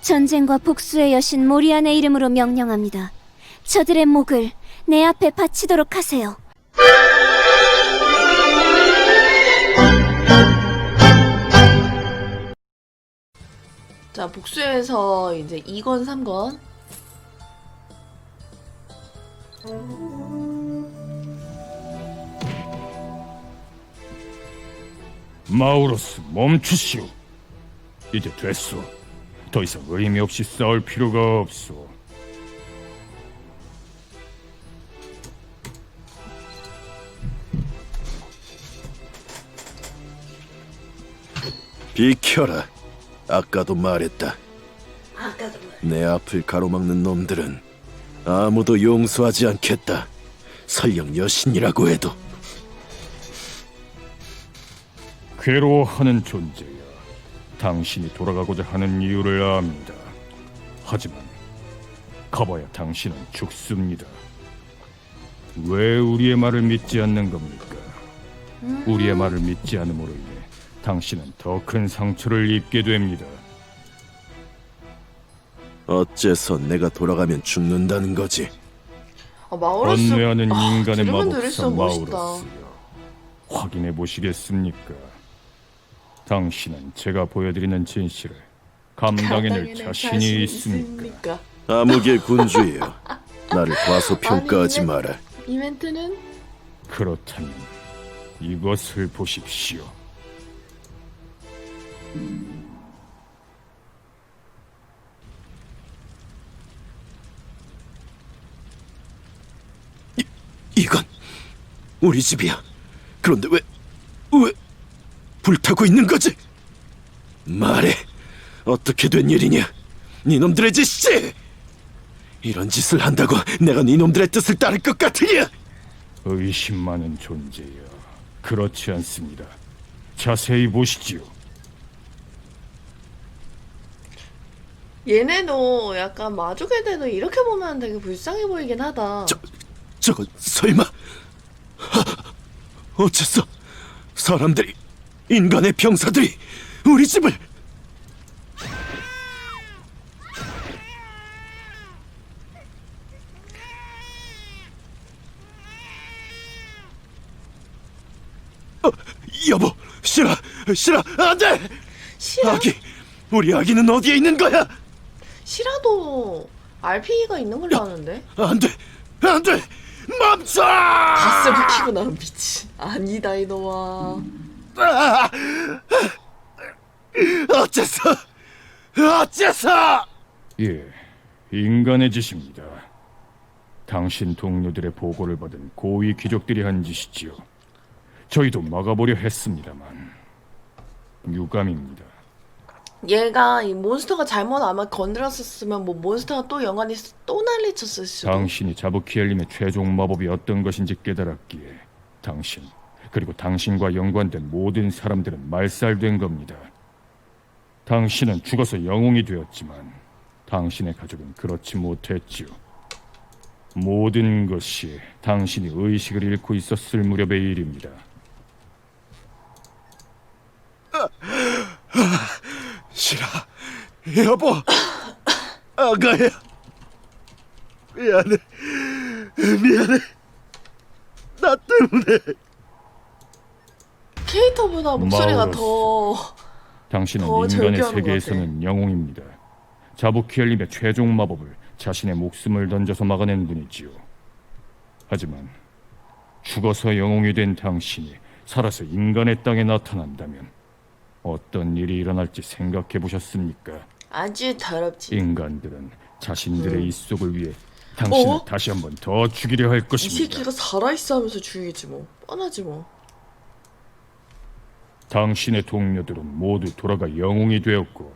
전쟁과 복수의 여신 모리안의 이름으로 명령합니다. 저들의 목을 내 앞에 바치도록 하세요. 자, 복수에서 이제 2권, 3권. 마우로스 멈추시오. 이제 됐소. 더 이상 의미 없이 싸울 필요가 없소. 비켜라. 아까도 말했다. 아까도 내 앞을 가로막는 놈들은 아무도 용서하지 않겠다. 설령 여신이라고 해도 괴로워하는 존재야. 당신이 돌아가고자 하는 이유를 압니다. 하지만 가봐야 당신은 죽습니다. 왜 우리의 말을 믿지 않는 겁니까? 우리의 말을 믿지 않음으로 인해 당신은 더 큰 상처를 입게 됩니다. 어째서 내가 돌아가면 죽는다는 거지. 아, 마우러스. 번뇌하는 아, 인간의 들으면 마법사 들을수록 멋있다. 마우로스요. 확인해 보시겠습니까? 당신은 제가 보여드리는 진실을 감당해낼 자신이 있습니까? 암흑의 군주예요. 나를 과소평가하지 아니, 마라. 이 멘트는 그렇다면 이것을 보십시오. 이건 우리 집이야. 그런데 왜, 왜 불타고 있는 거지? 말해. 어떻게 된 일이냐? 니놈들의 짓이! 이런 짓을 한다고 내가 니놈들의 뜻을 따를 것 같으냐? 의심 많은 존재여. 그렇지 않습니다. 자세히 보시지요. 얘네도 약간 마족 애들도 이렇게 보면 되게 불쌍해 보이긴 하다. 저, 저건 설마 하, 어째서 사람들이 인간의 병사들이 우리 집을 어, 여보 싫어 싫어 안돼 시라? 아기 우리 아기는 어디에 있는 거야 시라도 RP가 있는 걸로 아는데? 안 돼 안 돼 멈춰 가스를 키고 나면 미친. 아니다 이놈아. 아! 어째서 어째서 예, 인간의 짓입니다. 당신 동료들의 보고를 받은 고위 귀족들이 한 짓이지요. 저희도 막아보려 했습니다만 유감입니다. 얘가 이 몬스터가 잘못 아마 건드렸었으면 뭐 몬스터가 또 영환이 또 난리쳤을 수도. 당신이 자부키엘림의 최종 마법이 어떤 것인지 깨달았기에 당신 그리고 당신과 연관된 모든 사람들은 말살된 겁니다. 당신은 죽어서 영웅이 되었지만 당신의 가족은 그렇지 못했지요. 모든 것이 당신이 의식을 잃고 있었을 무렵의 일입니다. 싫어 여보 아가야 미안해 미안해 나 때문에 캐릭터보다 목소리가. 더 당신은 더 인간의 절규하는 것 세계에서는 영웅입니다. 자부키엘림의 최종 마법을 자신의 목숨을 던져서 막아낸 분이지요. 하지만 죽어서 영웅이 된 당신이 살아서 인간의 땅에 나타난다면 어떤 일이 일어날지 생각해 보셨습니까? 아주 더럽지. 인간들은 자신들의 입속을 위해 당신을 어? 다시 한 번 더 죽이려 할 이 것입니다. 새끼가 살아있어 하면서 죽이지 뭐. 뻔하지 뭐. 당신의 동료들은 모두 돌아가 영웅이 되었고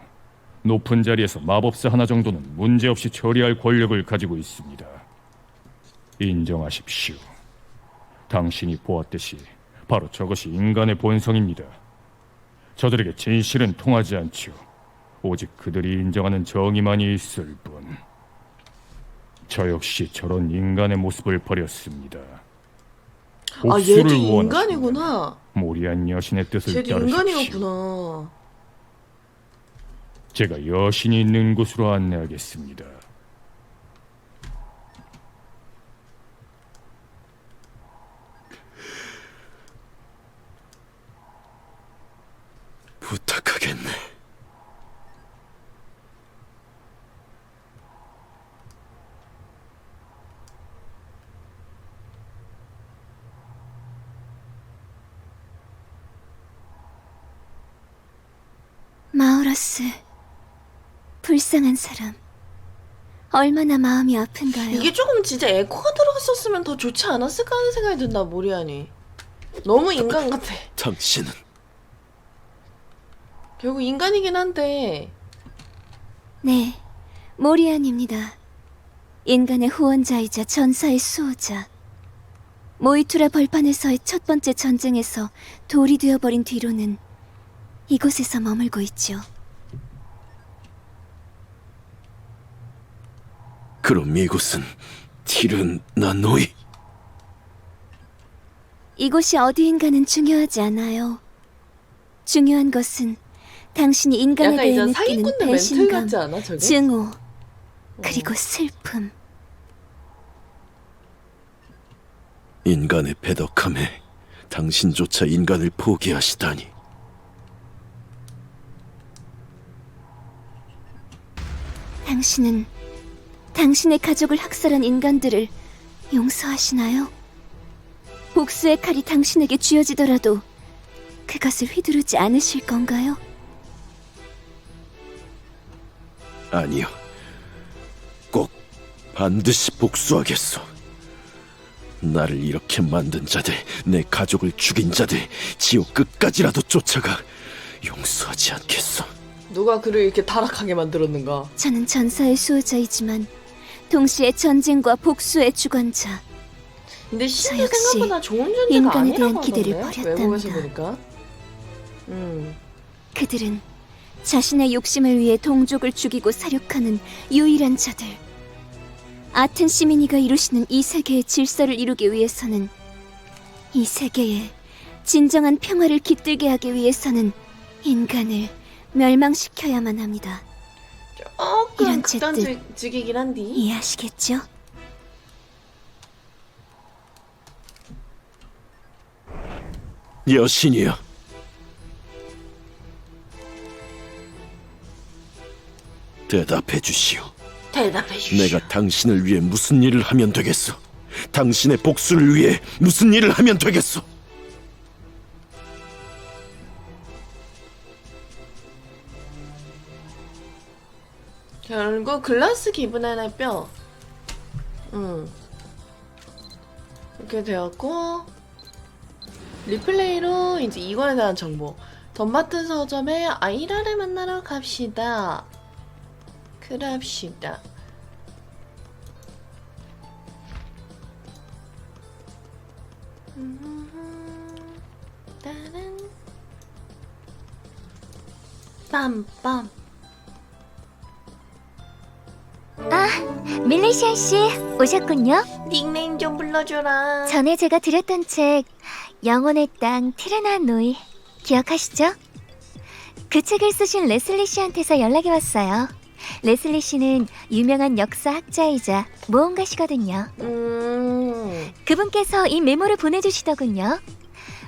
높은 자리에서 마법사 하나 정도는 문제없이 처리할 권력을 가지고 있습니다. 인정하십시오. 당신이 보았듯이 바로 저것이 인간의 본성입니다. 저들에게 진실은 통하지 않지요. 오직 그들이 인정하는 정의만이 있을 뿐. 저 역시 저런 인간의 모습을 버렸습니다. 아 복수를 얘도. 인간이구나. 모리안 여신의 뜻을 쟤도 따르십시오. 인간이었구나. 제가 여신이 있는 곳으로 안내하겠습니다. 부탁하겠네. 마우러스, 불쌍한 사람. 얼마나 마음이 아픈가요? 이게 조금 진짜 에코가 들어갔었으면 더 좋지 않았을까 하는 생각이 든다 모리안이 너무 인간 같아 당신은 결국 인간이긴 한데 네, 모리안입니다. 인간의 후원자이자 전사의 수호자. 모이투라 벌판에서의 첫 번째 전쟁에서 돌이 되어버린 뒤로는 이곳에서 머물고 있죠. 그럼 이곳은 티르나노이 이곳이 어디인가는 중요하지 않아요. 중요한 것은 당신이 인간에 약간 대해 느끼는 사기꾼들 멘트 배신감, 같지 않아 저게? 증오, 그리고 슬픔. 인간의 배덕함에 당신조차 인간을 포기하시다니 당신은 당신의 가족을 학살한 인간들을 용서하시나요? 복수의 칼이 당신에게 쥐어지더라도 그것을 휘두르지 않으실 건가요? 아니요. 꼭 반드시 복수하겠소. 나를 이렇게 만든 자들, 내 가족을 죽인 자들, 지옥 끝까지라도 쫓아가 용서하지 않겠소. 누가 그를 이렇게 타락하게 만들었는가 저는 전사의 수호자이지만 동시에 전쟁과 복수의 주관자. 근데 저 신이 역시 생각보다 좋은 존재가 인간에 아니라고 대한 기대를 하던데 버렸답니다. 외국에서 보니까 음 그들은 자신의 욕심을 위해 동족을 죽이고 사륙하는 유일한 자들. 아튼 시미니가 이루시는 이 세계의 질서를 이루기 위해서는 이 세계에 진정한 평화를 깃들게 하기 위해서는 인간을 멸망시켜야만 합니다. 조금 이런 짓들. 극단적이긴 한디 이해하시겠죠? 여신이여. 대답해 주시오. 대답해 주시오 내가 당신을 위해 무슨 일을 하면 되겠소? 당신의 복수를 위해 무슨 일을 하면 되겠소? 결국 글라스 기분의 뼈. 음. 이렇게 되었고 리플레이로 이제 이거에 대한 정보. 덤마튼 서점에 아이라를 만나러 갑시다. 그럽시다. 음, 따란. 빰 빰. 밀레시안 씨 오셨군요. 닉네임 좀 불러줘라. 전에 제가 드렸던 책 영혼의 땅 티르나 노이 기억하시죠? 그 책을 쓰신 레슬리 씨한테서 연락이 왔어요. 레슬리 씨는 유명한 역사학자이자 모험가시거든요. 음, 그분께서 이 메모를 보내주시더군요.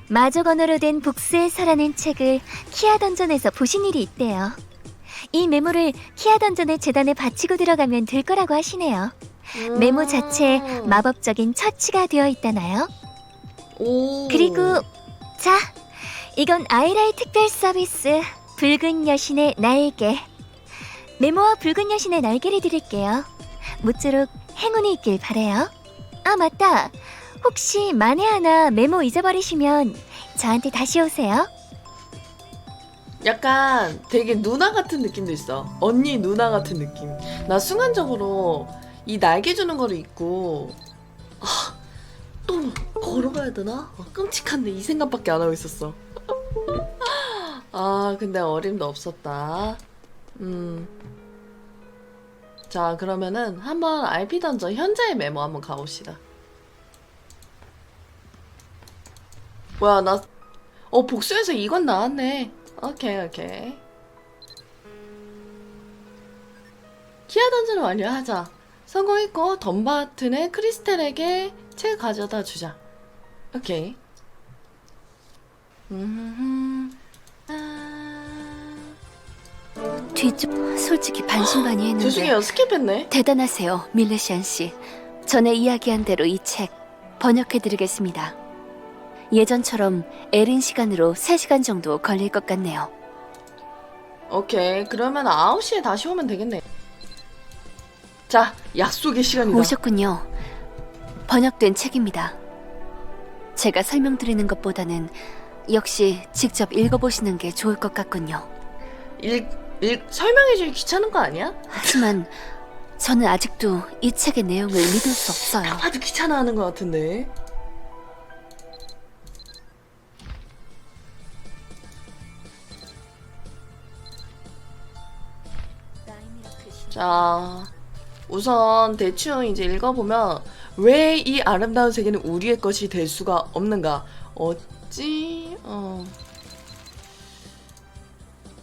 마족 언어로 된 복수의 서라는 책을 키아 던전에서 보신 일이 있대요. 이 메모를 키아 던전의 재단에 바치고 들어가면 될 거라고 하시네요. 음. 메모 자체에 마법적인 처치가 되어 있다나요? 오. 그리고 자, 이건 아이라의 특별 서비스 붉은 여신의 날개. 메모와 붉은 여신의 날개를 드릴게요. 모쪼록 행운이 있길 바래요. 아 맞다. 혹시 만에 하나 메모 잊어버리시면 저한테 다시 오세요. 약간 되게 누나 같은 느낌도 있어. 언니 누나 같은 느낌. 나 순간적으로 이 날개 주는 거를 입고 아, 또 걸어가야 되나? 아, 끔찍한데 이 생각밖에 안 하고 있었어. 아, 근데 어림도 없었다. 음. 자, 그러면은 한번 RP 던전 현재의 메모 한번 가봅시다. 뭐야, 나, 어, 복수에서 이건 나왔네. 오케이, 오케이. 히아 던전을 완료하자. 성공했고 덤바튼의 크리스텔에게 책 가져다 주자. 오케이. 음, 아... 뒤쪽 솔직히 반신반의했는데 죄송해요 스킵했네. 대단하세요, 밀레시안 씨. 전에 이야기한 대로 이 책 번역해드리겠습니다. 예전처럼 에린 시간으로 3시간 정도 걸릴 것 같네요. 오케이 그러면 9시에 다시 오면 되겠네. 자 약속의 시간이다. 오셨군요. 번역된 책입니다. 제가 설명드리는 것보다는 역시 직접 읽어보시는 게 좋을 것 같군요. 일, 일, 설명해주기 귀찮은 거 아니야? 하지만 저는 아직도 이 책의 내용을 믿을 수 없어요. 봐도 귀찮아하는 것 같은데. 자, 우선 대충 이제 읽어보면 왜 이 아름다운 세계는 우리의 것이 될 수가 없는가? 어찌? 어.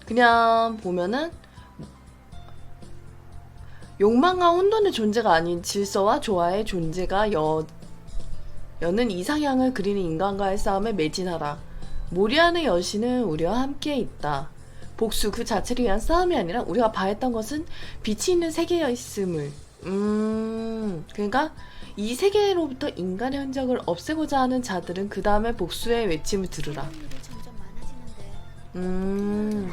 그냥 보면은 욕망과 혼돈의 존재가 아닌 질서와 조화의 존재가 여, 여는 이상향을 그리는 인간과의 싸움에 매진하라. 모리안의 여신은 우리와 함께 있다. 복수 그 자체를 위한 싸움이 아니라 우리가 바했던 것은 빛이 있는 세계였음을. 음, 그러니까 이 세계로부터 인간의 흔적을 없애고자 하는 자들은 그 다음에 복수의 외침을 들으라. 음.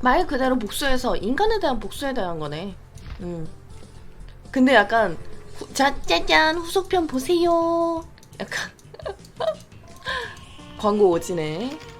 말 그대로 복수해서 인간에 대한 복수에 대한 거네. 음. 근데 약간 후, 자, 짜잔 후속편 보세요. 약간 광고 오지네.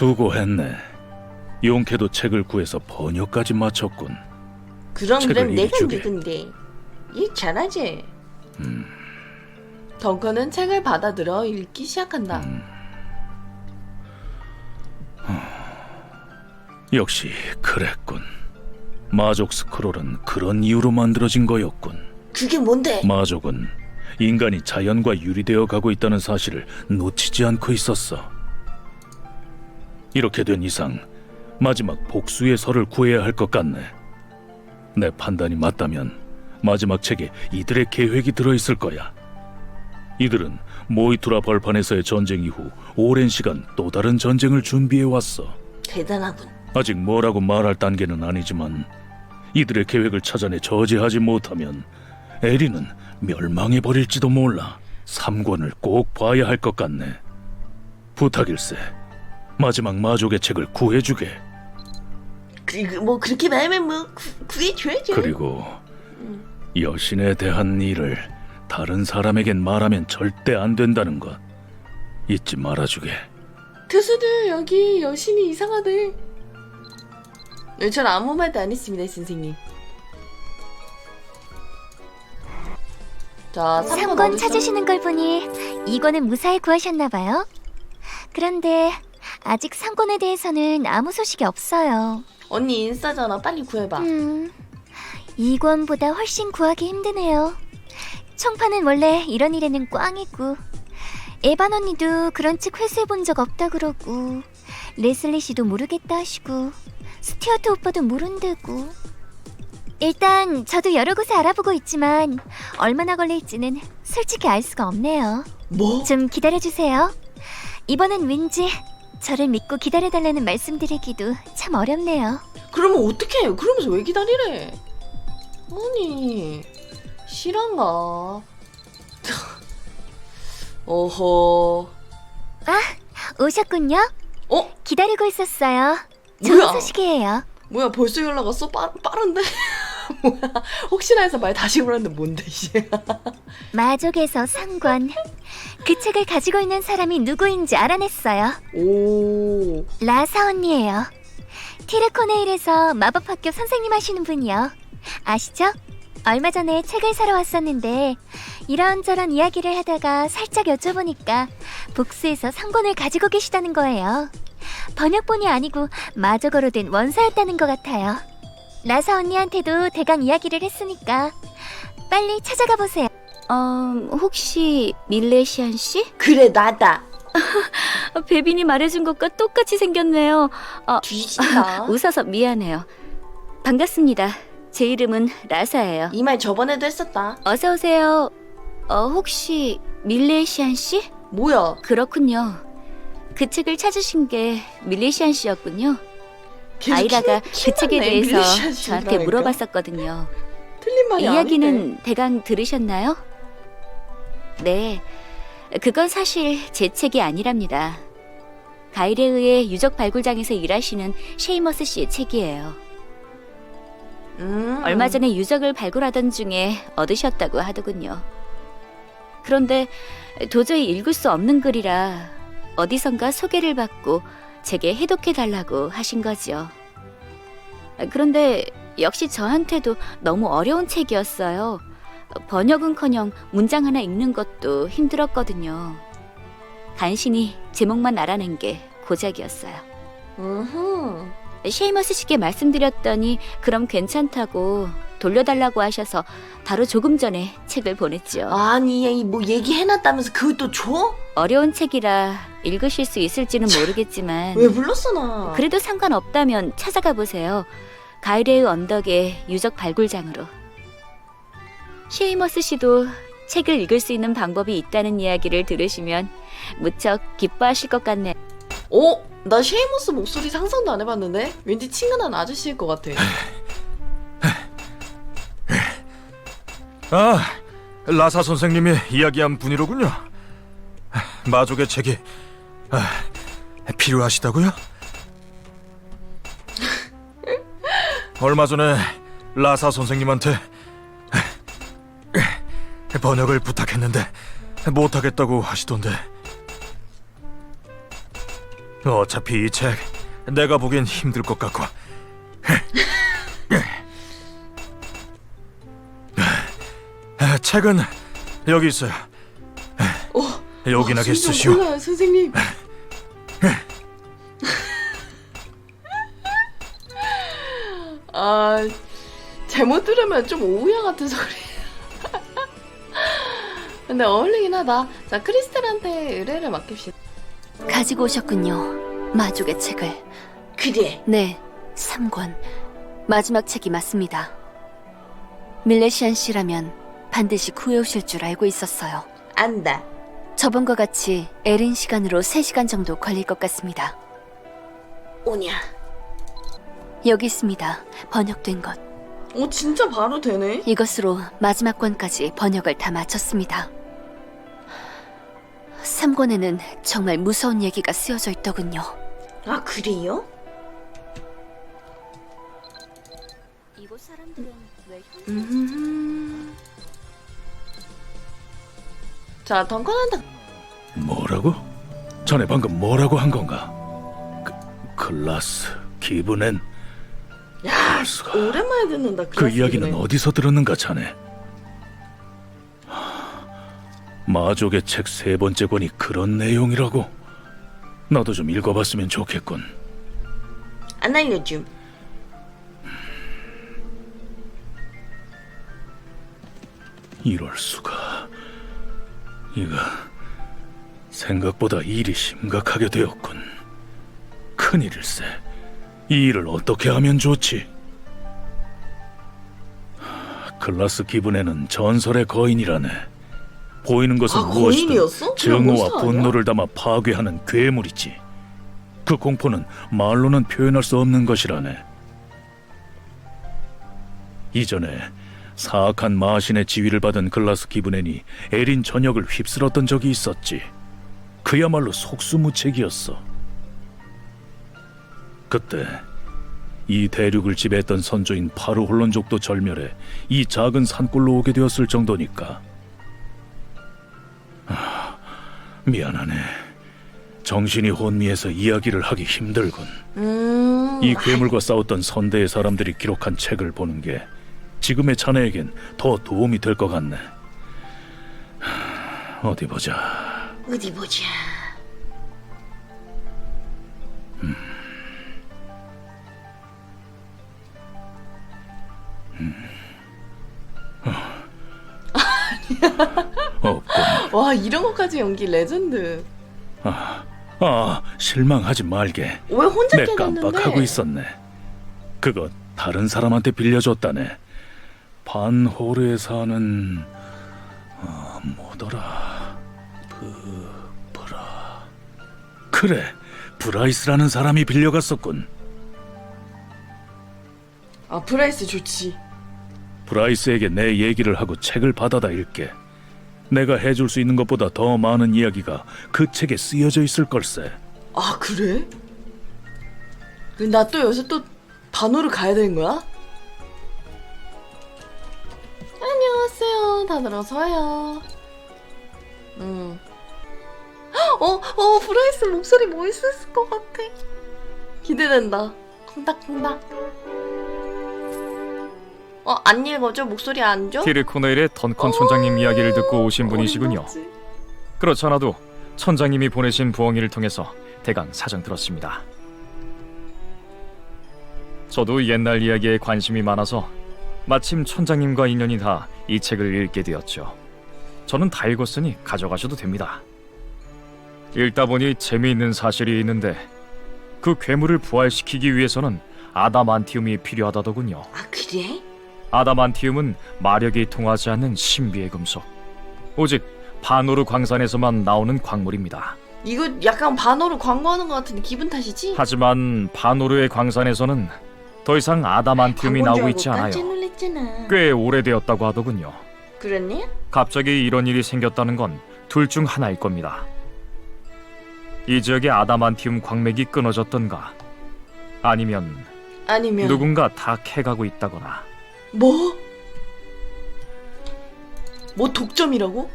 수고했네. 용케도 책을 구해서 번역까지 마쳤군. 그럼 책을 그럼 내가 읽어주게. 누군데? 일 잘하지. 덩커는 책을 받아들어 읽기 시작한다. 역시 그랬군. 마족 스크롤은 그런 이유로 만들어진 거였군. 그게 뭔데? 마족은 인간이 자연과 유리되어 가고 있다는 사실을 놓치지 않고 있었어. 이렇게 된 이상 마지막 복수의 설을 구해야 할 것 같네. 내 판단이 맞다면 마지막 책에 이들의 계획이 들어 있을 거야. 이들은 모이투라 벌판에서의 전쟁 이후 오랜 시간 또 다른 전쟁을 준비해 왔어. 대단하군. 아직 뭐라고 말할 단계는 아니지만 이들의 계획을 찾아내 저지하지 못하면 에리는 멸망해 버릴지도 몰라. 삼권을 꼭 봐야 할 것 같네. 부탁일세. 마지막 마족의 책을 구해주게. 그, 그, 뭐 그렇게 말하면 뭐 구, 구해줘야죠. 그리고 여신에 대한 일을 다른 사람에겐 말하면 절대 안 된다는 것 잊지 말아주게. 교수들 여기 여신이 이상하대. 네, 전 아무 말도 안 했습니다, 선생님. 자, 3번, 상권 찾으시는 걸 보니 이권은 무사히 구하셨나 봐요. 그런데 아직 상권에 대해서는 아무 소식이 없어요. 언니 인싸잖아. 빨리 구해봐. 음, 이권보다 훨씬 구하기 힘드네요. 청파는 원래 이런 일에는 꽝이고 에반 언니도 그런 책 회수해 본 적 없다 그러고 레슬리 씨도 모르겠다 하시고 스튜어트 오빠도 모른다고 일단 저도 여러 곳에 알아보고 있지만 얼마나 걸릴지는 솔직히 알 수가 없네요. 뭐? 좀 기다려주세요. 이번엔 왠지 저를 믿고 기다려달라는 말씀드리기도 참 어렵네요. 그러면 어떡해? 그러면서 왜 기다리래? 아니, 실한가? 어허. 오셨군요. 어? 기다리고 있었어요. 좋은 뭐야? 소식이에요. 뭐야, 벌써 연락 왔어? 빠, 빠른데? 뭐야, 혹시나 해서 말 다시 물었는데 뭔데, 이제. 마족에서 상관. 그 책을 가지고 있는 사람이 누구인지 알아냈어요. 오. 라사 언니예요. 티르코네일에서 마법학교 선생님 하시는 분이요. 아시죠? 얼마 전에 책을 사러 왔었는데 이런저런 이야기를 하다가 살짝 여쭤보니까 복수에서 상권을 가지고 계시다는 거예요. 번역본이 아니고 마저거로 된 원서였다는 것 같아요. 라사 언니한테도 대강 이야기를 했으니까 빨리 찾아가 보세요. 어, 혹시 밀레시안 씨? 그래 나다. 어, 베빈이 말해준 것과 똑같이 생겼네요. 뒤진다. 웃어서 미안해요. 반갑습니다. 제 이름은 라사예요. 이 말 저번에도 했었다. 어서 오세요. 어, 혹시 밀레시안 씨? 뭐야? 그렇군요. 그 책을 찾으신 게 밀레시안 씨였군요. 계속 아이라가 킹- 그 책에 킹받네, 대해서 저한테 씨라니까. 물어봤었거든요. 틀린 말이 이야기는. 대강 들으셨나요? 네. 그건 사실 제 책이 아니랍니다. 가이레의의 유적 발굴장에서 일하시는 쉐이머스 씨의 책이에요. 음. 얼마 전에 유적을 발굴하던 중에 얻으셨다고 하더군요. 그런데 도저히 읽을 수 없는 글이라 어디선가 소개를 받고 제게 해독해 달라고 하신 거죠. 그런데 역시 저한테도 너무 어려운 책이었어요. 번역은커녕 문장 하나 읽는 것도 힘들었거든요. 간신히 제목만 알아낸 게 고작이었어요. 음흠. 쉐이머스 씨께 말씀드렸더니 그럼 괜찮다고 돌려달라고 하셔서 바로 조금 전에 책을 보냈죠. 아니 뭐 얘기해놨다면서 그걸 또 줘? 어려운 책이라 읽으실 수 있을지는 모르겠지만 왜 불렀어 나? 그래도 상관없다면 찾아가 보세요. 가이레의 언덕의 유적 발굴장으로. 쉐이머스 씨도 책을 읽을 수 있는 방법이 있다는 이야기를 들으시면 무척 기뻐하실 것 같네요. 어? 나 쉐이머스 목소리 상상도 안 해봤는데? 왠지 친근한 아저씨일 것 같아. 아, 라사 선생님이 이야기한 분이로군요. 마족의 책이 아, 필요하시다고요? 얼마 전에 라사 선생님한테 번역을 부탁했는데 못하겠다고 하시던데. 어차피 이 책 내가 보기엔 힘들 것 같고. 아, 책은 여기 있어요. 어, 여기나 아. 골라요, 선생님. 아, 잘못 들으면 좀 오우야 같은 소리. 근데 어울리긴 하다. 자, 크리스텔한테 의뢰를 맡깁시다. 가지고 오셨군요. 마족의 책을. 그래. 네, 3권. 마지막 책이 맞습니다. 밀레시안 씨라면 반드시 구해오실 줄 알고 있었어요. 안다. 저번과 같이 에린 시간으로 3시간 정도 걸릴 것 같습니다. 오냐. 여기 있습니다. 번역된 것. 오, 진짜 바로 되네. 이것으로 마지막 권까지 번역을 다 마쳤습니다. 3권에는 정말 무서운 얘기가 쓰여져 있더군요. 아, 그래요? 이곳 사람들은 왜 음. 자, 덩컨한테 뭐라고? 자네 방금 뭐라고 한 건가? 그, 클라스 기브넨 야. 오랜만에 듣는다. 그 클래스 이야기는 이네. 어디서 들었는가 자네? 마족의 책 세 번째 권이 그런 내용이라고? 나도 좀 읽어봤으면 좋겠군. 안 알려줌. 이럴 수가. 이가 생각보다 일이 심각하게 되었군. 큰일일세. 이 일을 어떻게 하면 좋지? 하, 클라스 기분에는 전설의 거인이라네. 보이는 것은 아, 무엇이든 거인이었어? 그냥 증오와 아니야? 분노를 담아 파괴하는 괴물이지. 그 공포는 말로는 표현할 수 없는 것이라네. 이전에 사악한 마신의 지위를 받은 글라스 기브넨이 에린 전역을 휩쓸었던 적이 있었지. 그야말로 속수무책이었어. 그때 이 대륙을 지배했던 선조인 파루 혼론족도 절멸해 이 작은 산골로 오게 되었을 정도니까. 미안하네. 정신이 혼미해서 이야기를 하기 힘들군. 음. 이 괴물과 싸웠던 선대의 사람들이 기록한 책을 보는 게 지금의 자네에겐 더 도움이 될 것 같네. 하, 어디 보자. 어디 보자. 없군. 와 이런 것까지 연기 레전드. 아, 실망하지 말게. 왜 혼자 내 깨졌는데? 깜빡하고 있었네. 그거 다른 사람한테 빌려줬다네. 반호르에 사는 아, 뭐더라? 브 브라. 그래, 브라이스라는 사람이 빌려갔었군. 아 브라이스 좋지. 브라이스에게 내 얘기를 하고 책을 받아다 읽게. 내가 해줄 수 있는 것보다 더 많은 이야기가 그 책에 쓰여져 있을 걸세. 아 그래? 나또 여기서 또 반호를 가야 되는 거야? 안녕하세요. 다들 어서 와요. 음. 어, 어, 브라이스 목소리 멋있을 것 같아. 기대된다. 콩닥콩닥. 어, 안 읽어줘? 목소리 안 줘? 키르코네일의 던컨 천장님 이야기를 듣고 오신 분이시군요. 어림없지. 그렇지 않아도 천장님이 보내신 부엉이를 통해서 대강 사정 들었습니다. 저도 옛날 이야기에 관심이 많아서 마침 천장님과 인연이 다 이 책을 읽게 되었죠. 저는 다 읽었으니 가져가셔도 됩니다. 읽다 보니 재미있는 사실이 있는데 그 괴물을 부활시키기 위해서는 아다만티움이 필요하다더군요. 아, 그래? 아다만티움은 마력이 통하지 않는 신비의 금속. 오직 바노르 광산에서만 나오는 광물입니다. 이거 약간 반호를 광고하는 것 같은데 기분 탓이지? 하지만 바노르의 광산에서는 더 이상 아다만티움이 나오고 있지 않아요. 놀랐잖아. 꽤 오래되었다고 하더군요. 그랬니? 갑자기 이런 일이 생겼다는 건 둘 중 하나일 겁니다. 이 지역의 아다만티움 광맥이 끊어졌던가 아니면 아니면 누군가 다 캐가고 있다거나 뭐? 뭐 독점이라고?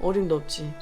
어림도 없지.